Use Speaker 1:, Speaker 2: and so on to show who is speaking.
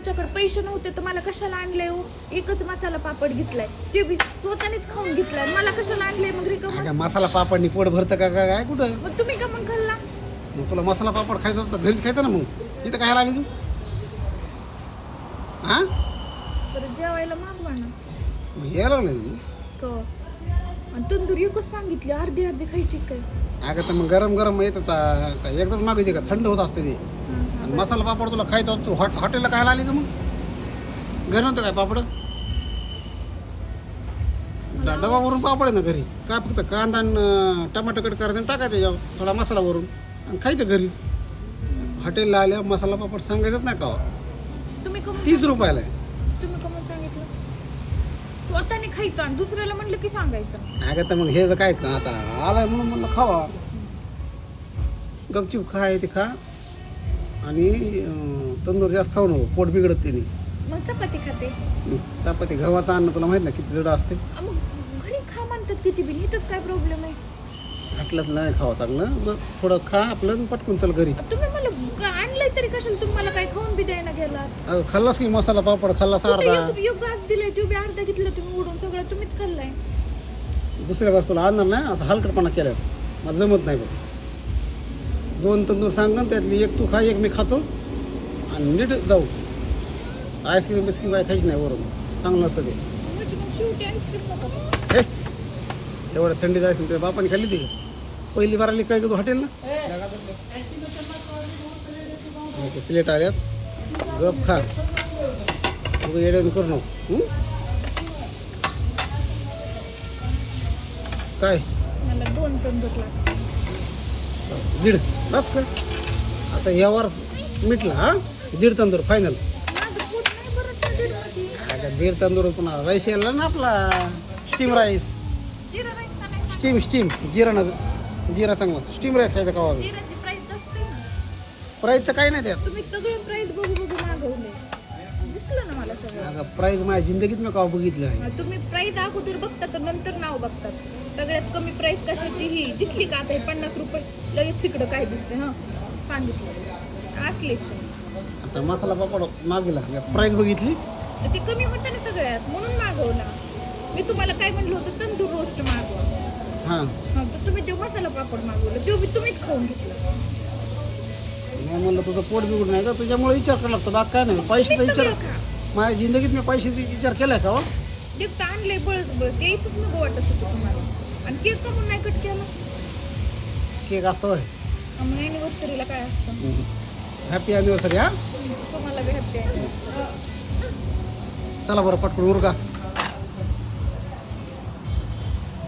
Speaker 1: तुमच्याकडे पैसे नव्हते तर मला कशाला आणले हो? एकच मसाला पापड घेतलाय. ते बी स्वतःनेच खाऊन घेतलाय. मला कशाला आणले मग रिकाम?
Speaker 2: काय मसाला पापडनी पोट भरतं का काय काय कुठं?
Speaker 1: मग तुम्ही का मग खाल्ला?
Speaker 2: मग तुला मसाला पापड खायचा होता घरीच खायचा ना मग. इथं काय आली तू? हा?
Speaker 1: परत जेवायला मागवा ना.
Speaker 2: मग यायला लागलं तू?
Speaker 1: क? आणि तंदूर एकच सांगितली अर्धी अर्धी खायची काय?
Speaker 2: अगं तर मग गरम गरम येत होता. एकदाच मागायची का? थंड होत असते ते. आणि मसाला पापड तुला खायचा होता तू हॉट हॉटेलला काय आली का मग? घरी नव्हतं काय पापड? ड- डबा वरून पापड आहे ना घरी. काय फक्त कांदा आणि टमाटर कट करायचं आणि टाकायचं त्याच्यावर थोडा मसाला वरून. आणि खायचं घरी. हॉटेलला आल्या मसाला पापड सांगायचंच नाही का हो?
Speaker 1: तुम्ही कमून
Speaker 2: तीस रुपयाला आहे.
Speaker 1: स्वतःने खायचं आणि दुसऱ्याला म्हणलं की सांगायचं.
Speaker 2: अगं तर मग हे जर काय का आता. आलाय म्हणून म्हणलं खावा. गपचूप खाय ते खा. आणि अं, तंदूर जास्त खाऊ नको. पोट बिघडत तिने.
Speaker 1: मग चपाती खाते.
Speaker 2: चपाती गव्हाचं अन्न तुला माहीत ना किती जड असते.
Speaker 1: आ, मग घरी खा म्हणतात किती बी इथंच काय प्रॉब्लेम आहे?
Speaker 2: हाटलाच नाही खावा चांगलं. बरं थोडं खा आपलं आणि पटकून चल घरी.
Speaker 1: तुम्ही मला आणलंय तरी कशाला तुम्ही मला काय खाऊन बी द्यायला गेला
Speaker 2: खाल्लास की मसाला पापड खाल्लास अर्धा?
Speaker 1: घास दिलाय तुम्ही अर्धा घेतलं तुम्ही उडून सगळं तुम्हीच खाल्लाय.
Speaker 2: दुसऱ्या वेळेस तुला आणणार नाही असं हलकटपणा केलं मला जमत नाही बघ. दोन तंदूर सांगा त्यातली एक तू खा एक मी खातो. आणि नीट जाऊ. आईस्क्रीम बिस्क्रीम काय खायची नाही वरून. चांगलं नसतं ते.
Speaker 1: म्हणजे मग शेवटी आईस्क्रीम नका.
Speaker 2: हे एवढं थंडी जायचं तुझ्या बापाने खाल्ली ती पहिली बार आली काय तू हॉटेल ना प्लेट आल्यात. गप खा. तू येड्यान करू नको? काय?
Speaker 1: दोन
Speaker 2: दीड. बस का आता यावर मिटला हा? दीड तंदूर फायनल. आता दीड तंदूर पुन्हा राईस यायला ना आपला. स्टीम राईस स्टीम स्टीम जिरा न जिरा चांगला. स्टीम राईस खायचा का प्राईसचं काही नाही त्यात
Speaker 1: तुम्ही सगळं प्राइस बघू बघू मागवले दिसलं ना मला सगळं.
Speaker 2: आता प्राईस माझ्या जिंदगीत मी का बघितलं आहे.
Speaker 1: हा, तुम्ही प्राइस अगोदर बघता तर नंतर नाव बघतात. सगळ्यात कमी प्राइस कशाची ही? दिसली का आता हे पन्नास रुपये? लगेच तिकडं काय दिसते हा? सांगितलं. असले
Speaker 2: आता मसाला पापड मागेला प्राईस बघितली?
Speaker 1: तर ते कमी होतं ना सगळ्यात. म्हणून मागवला. मी तुम्हाला काय म्हणलं होतं? तंदूर रोस्ट मागवा.
Speaker 2: हां.
Speaker 1: हा तर तुम्ही ते मसाला पापड मागवलं. तो बी तुम्हीच खाऊन घेतलं.
Speaker 2: मी म्हणलं तुझं पोट बिघडून नाही का? तुझ्यामुळे विचार करायला लागतो. बाग काय नाही. पैशाचा विचार माझ्या जिंदगीत मी पैशाचा विचार केलाय का हो?
Speaker 1: गिफ्ट बळच द्यायचंच नको वाटत होतं तुम्हाला. आणि केक का म्हणून नाही कट केला?
Speaker 2: केक असतो होय.
Speaker 1: मग अॅनिव्हर्सरीला काय असतं?
Speaker 2: हॅपी अॅनिव्हर्सरी हा?
Speaker 1: तुम्हाला बी हॅपी
Speaker 2: चला बरं पटकन उरका.